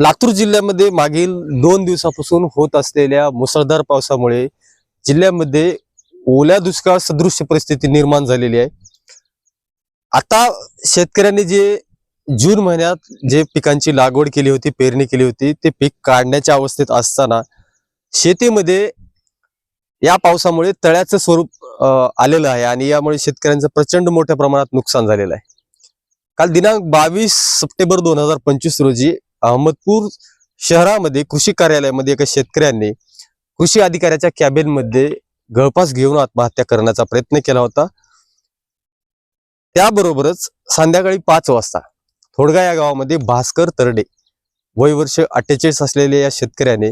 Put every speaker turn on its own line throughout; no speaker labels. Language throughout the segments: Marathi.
लातूर जिल्ह्यामध्ये मागील दोन दिवसापासून होत असलेल्या मुसळधार पावसामुळे जिल्ह्यामध्ये ओल्या दुष्काळ सदृश्य परिस्थिती निर्माण झालेली आहे. आता शेतकऱ्यांनी जे जून महिन्यात जे पिकांची लागवड केली होती पेरणी केली होती ते पीक काढण्याच्या अवस्थेत असताना शेतीमध्ये या पावसामुळे तळ्याचं स्वरूप आलेलं आहे आणि यामुळे शेतकऱ्यांचं प्रचंड मोठ्या प्रमाणात नुकसान झालेलं आहे. काल दिनांक बावीस सप्टेंबर दोन हजार पंचवीस रोजी अहमदपूर शहरामध्ये कृषी कार्यालयामध्ये एका शेतकऱ्यांनी कृषी अधिकाऱ्याच्या कॅबिनमध्ये गळपास घेऊन आत्महत्या करण्याचा प्रयत्न केला होता. त्याबरोबरच संध्याकाळी पाच वाजता थोडगा या गावामध्ये भास्कर तरडे वय वर्ष अठ्ठेचाळीस असलेल्या या शेतकऱ्याने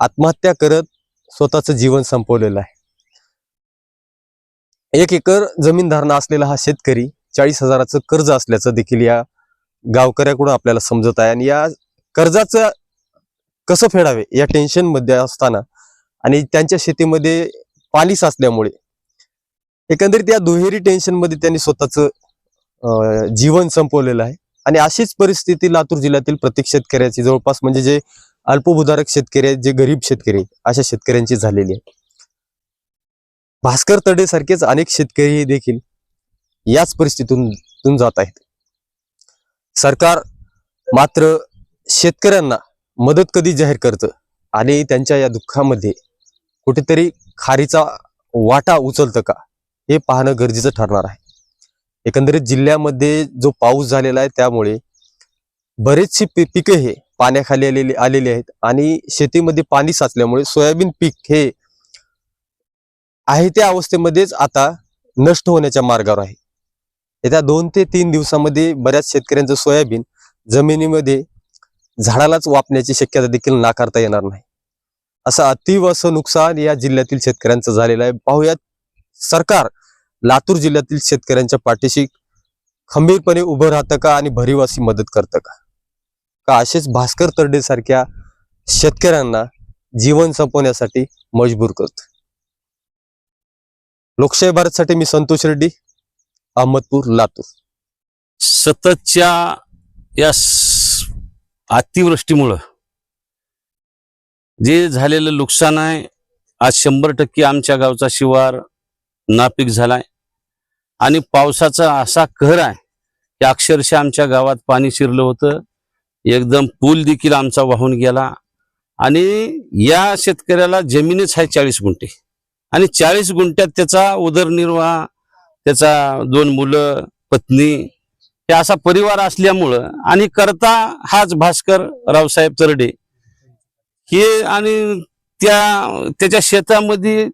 आत्महत्या करत स्वतःचं जीवन संपवलेलं आहे. एक एकर जमीन धारणा असलेला हा शेतकरी चाळीस हजाराचं कर्ज असल्याचं देखील या गावकऱ्याकडून आपल्याला समजत आहे. आणि या कर्जाचं कसं फेडावे या टेन्शनमध्ये असताना आणि त्यांच्या शेतीमध्ये पाणी साचल्यामुळे. एकंदरीत या दुहेरी टेन्शनमध्ये त्यांनी स्वतःचं अं, जीवन संपवलेलं आहे. आणि अशीच परिस्थिती लातूर जिल्ह्यातील प्रत्येक शेतकऱ्याची जवळपास म्हणजे जे अल्पभूधारक शेतकरी आहेत जे गरीब शेतकरी आहेत, अशा शेतकऱ्यांची झालेली आहे. भास्कर तडे सारखेच अनेक शेतकरी देखील याच परिस्थितीतून जात आहेत. सरकार मात्र शेतकऱ्यांना मदत कधी जाहीर करतं? आणि त्यांच्या या दुःखामध्ये कुठेतरी खारीचा वाटा उचलतं का? हे पाहणं गरजेचं ठरणार आहे. एकंदरीत जिल्ह्यामध्ये जो पाऊस झालेला आहे त्यामुळे बरेचशी पि पिकं हे पाण्याखाली आलेली आलेली आहेत. आणि शेतीमध्ये पाणी साचल्यामुळे सोयाबीन पीक हे आहे त्या अवस्थेमध्येच आता नष्ट होण्याच्या मार्गावर आहे. येत्या दोन ते तीन दिवसामध्ये बऱ्याच शेतकऱ्यांचं सोयाबीन जमिनीमध्ये झाडालाच वापण्याची शक्यता देखील नाकारता येणार नाही. असं अतिव असं नुकसान या जिल्ह्यातील शेतकऱ्यांचं झालेलं आहे. पाहूयात सरकार लातूर जिल्ह्यातील शेतकऱ्यांच्या पाठीशी खंबीरपणे उभं राहतं का आणि भरीवासी मदत करतं का? का असेच भास्कर तरडे सारख्या शेतकऱ्यांना जीवन संपवण्यासाठी मजबूर करत? लोकशाही भारतसाठी मी संतोष रेड्डी. अहमदपूर लातूर.
सततच्या या अतिवृष्टीमुळं जे झालेलं नुकसान आहे आज शंभर टक्के आमच्या गावचा शिवार नापीक झालाय. आणि पावसाचा असा कहर आहे की अक्षरशः आमच्या गावात पाणी शिरलं होतं. एकदम पूल देखील आमचा वाहून गेला. आणि या शेतकऱ्याला जमीनच आहे चाळीस गुंठे. आणि चाळीस गुंठ्यात त्याचा उदरनिर्वाह त्याचा दोन मुलं पत्नी हे असा परिवार असल्यामुळं आणि करता हाच भास्कर रावसाहेब तरडे. हे आणि त्या त्याच्या शेतामध्ये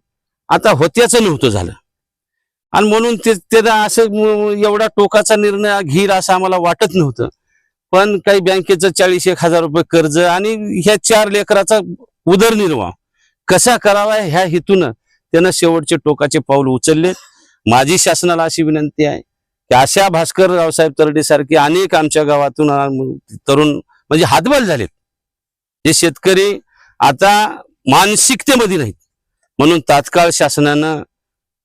आता होत्याच नव्हतं झालं. आणि म्हणून ते त्याला असं एवढा टोकाचा निर्णय घेईल असं आम्हाला वाटत नव्हतं. पण काही बँकेचं चाळीस एक हजार रुपये कर्ज आणि ह्या चार लेकराचा उदरनिर्वाह कसा करावा ह्या हेतून त्यानं शेवटचे टोकाचे पाऊल उचलले माझी शासनाला अशी विनंती आहे की अशा भास्कर रावसाहेब तरडे सारखे अनेक आमच्या गावातून तरुण म्हणजे हातबल झालेत. हे शेतकरी आता मानसिकतेमध्ये नाहीत. म्हणून तात्काळ शासनानं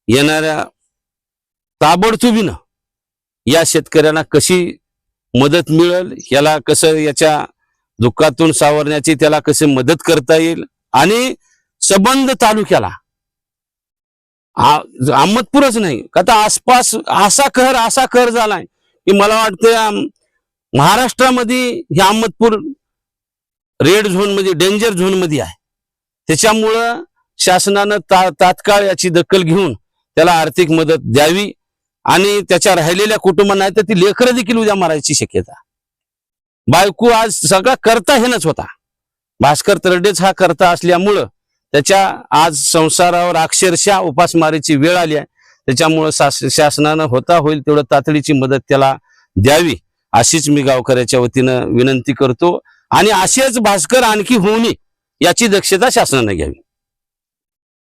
येणाऱ्या ताबडतोबीनं या शेतकऱ्यांना कशी मदत मिळेल याला कसं याच्या दुःखातून सावरण्याची त्याला कशी मदत करता येईल आणि सबंध तालुक्याला अहमदपूरच नाही का आता आसपास असा कहर असा कहर झालाय की मला वाटतं महाराष्ट्रामध्ये हे अहमदपूर रेड झोनमध्ये डेंजर झोनमध्ये आहे. त्याच्यामुळं शासनानं ता तात्काळ याची दखल घेऊन त्याला आर्थिक मदत द्यावी आणि त्याच्या राहिलेल्या कुटुंबांना तर ती लेकरं देखील उद्या मारायची शक्यता. बायको आज सगळा करता हेनच होता. भास्कर तरडेच हा करता असल्यामुळं त्याच्या आज संसारावर अक्षरशः उपासमारीची वेळ आली आहे. त्याच्यामुळं शास- शासनानं होता होईल तेवढं तातडीची मदत त्याला द्यावी अशीच मी गावकऱ्याच्या वतीनं विनंती करतो. आणि असेच भास्कर आणखी होऊ नये याची दक्षता शासनानं घ्यावी.